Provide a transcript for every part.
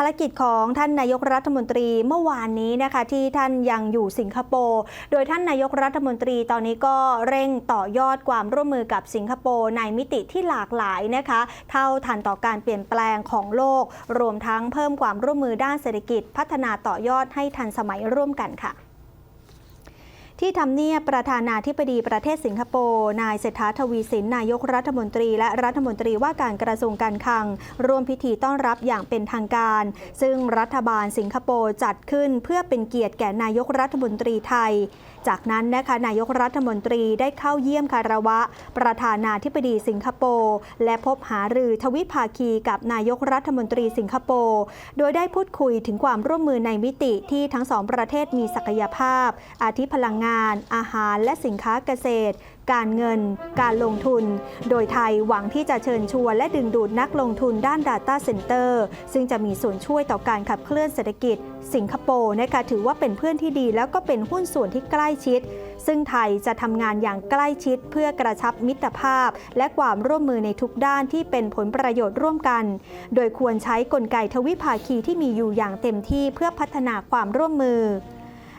ารกิจของท่านนายกรัฐมนตรีเมื่อวานนี้นะคะที่ท่านยังอยู่สิงคโปร์ โดยท่านนายกรัฐมนตรีตอนนี้ก็เร่งต่อยอดความร่วมมือกับสิงคโปร์ในมิติที่หลากหลายนะคะ เท่าทันต่อการเปลี่ยนแปลงของโลก รวมทั้งเพิ่มความร่วมมือด้านเศรษฐกิจ พัฒนาต่อยอดให้ทันสมัยร่วมกันค่ะ ที่ทำเนียบประธานาธิบดีประเทศสิงคโปร์ นายเศรษฐาทวีสิน นายกรัฐมนตรี และรัฐมนตรีว่าการกระทรวงการคลัง ร่วมพิธีต้อนรับอย่างเป็นทางการ ซึ่งรัฐบาลสิงคโปร์จัดขึ้นเพื่อเป็นเกียรติแก่นายกรัฐมนตรีไทยจากนั้นนะคะนายกรัฐมนตรีได้เข้าเยี่ยมคารวะ ประธานาธิบดีสิงคโปร์ และพบหารือทวิภาคีกับนายกรัฐมนตรีสิงคโปร์โดยได้พูดคุยถึงความร่วมมือในมิติที่ทั้งสองประเทศมีศักยภาพ อาทิพลังงาน อาหารและสินค้าเกษตร การเงิน การลงทุน โดยไทยหวังที่จะเชิญชวนและดึงดูดนักลงทุนด้าน Data Center ซึ่งจะมีส่วนช่วยต่อการขับเคลื่อนเศรษฐกิจ สิงคโปร์นะคะถือว่าเป็นเพื่อนที่ดีแล้วก็เป็นหุ้นส่วนที่ใกล้ชิด ซึ่งไทยจะทำงานอย่างใกล้ชิดเพื่อกระชับมิตรภาพ และความร่วมมือในทุกด้านที่เป็นผลประโยชน์ร่วมกัน โดยควรใช้กลไกทวิภาคีที่มีอยู่อย่างเต็มที่เพื่อพัฒนาความร่วมมือ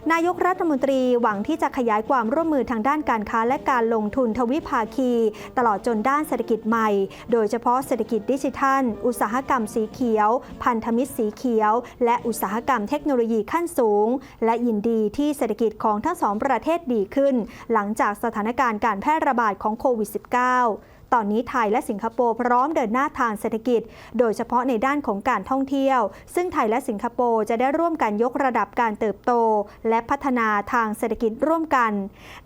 นายกรัฐมนตรีหวังที่จะขยายความร่วมมือทางด้านการค้าและการลงทุนทวิภาคี ตลอดจนด้านเศรษฐกิจใหม่ โดยเฉพาะเศรษฐกิจดิจิทัล อุตสาหกรรมสีเขียว พันธมิตรสีเขียว และอุตสาหกรรมเทคโนโลยีขั้นสูง และยินดีที่เศรษฐกิจของทั้งสองประเทศดีขึ้น หลังจากสถานการณ์การแพร่ระบาดของโควิด -19 ตอนนี้ไทยและสิงคโปร์พร้อมเดินหน้าทางเศรษฐกิจ โดยเฉพาะในด้านของการท่องเที่ยว ซึ่งไทยและสิงคโปร์จะได้ร่วมกันยกระดับการเติบโต และพัฒนาทางเศรษฐกิจร่วมกัน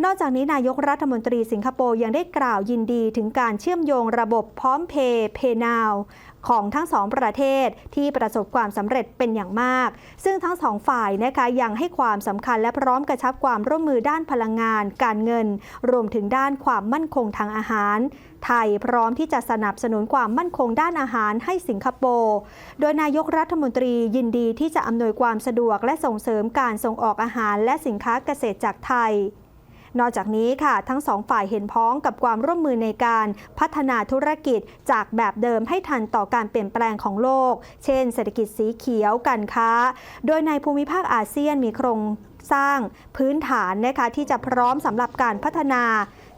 นอกจากนี้นายกรัฐมนตรีสิงคโปร์ยังได้กล่าวยินดีถึงการเชื่อมโยงระบบพร้อมเพย์เพย์นาว ของทั้งสองประเทศที่ประสบความสำเร็จเป็นอย่างมาก ซึ่งทั้งสองฝ่ายนะคะยังให้ความสำคัญและพร้อมกระชับความร่วมมือด้านพลังงาน การเงิน รวมถึงด้านความมั่นคงทางอาหารไทยพร้อมที่จะสนับสนุนความมั่นคงด้านอาหารให้สิงคโปร์ โดยนายกรัฐมนตรียินดีที่จะอำนวยความสะดวกและส่งเสริมการส่งออกอาหารและสินค้าเกษตรจากไทย นอกจากนี้ค่ะ ทั้งสองฝ่ายเห็นพ้องกับความร่วมมือในการพัฒนาธุรกิจจากแบบเดิมให้ทันต่อการเปลี่ยนแปลงของโลก เช่น เศรษฐกิจสีเขียวการค้า โดยในภูมิภาคอาเซียนมีโครงสร้างพื้นฐานนะคะที่จะพร้อมสำหรับการพัฒนา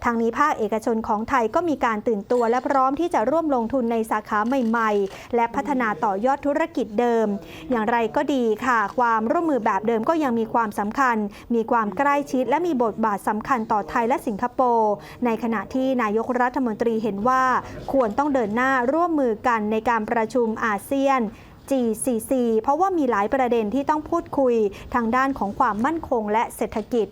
ทางนี้ภาคเอกชนของไทยก็มีการตื่นตัวและพร้อมที่จะร่วมลงทุนในสาขาใหม่ ๆ และพัฒนาต่อยอดธุรกิจเดิม อย่างไรก็ดีค่ะ ความร่วมมือแบบเดิมก็ยังมีความสำคัญ มีความใกล้ชิด และมีบทบาทสำคัญต่อไทยและสิงคโปร์ในขณะที่นายกรัฐมนตรีเห็นว่า ควรต้องเดินหน้าร่วมมือกันในการประชุมอาเซียน G4C เพราะว่ามีหลายประเด็นที่ต้องพูดคุยทางด้านของความมั่นคงและเศรษฐกิจ